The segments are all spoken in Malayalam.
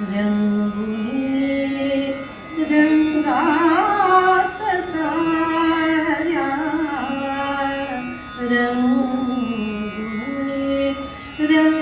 रंगुनी रंगात साऱ्या रंगुनी रंगात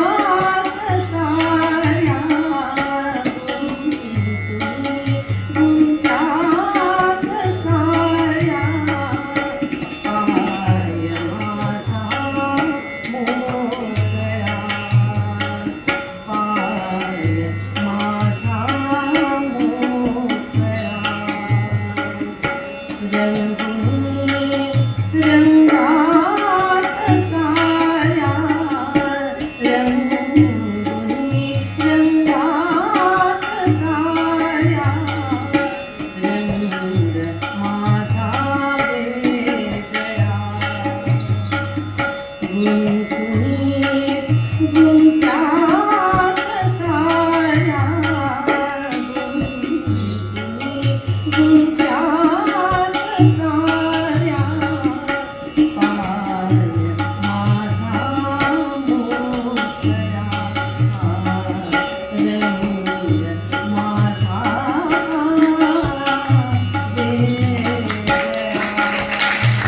Mm-hmm.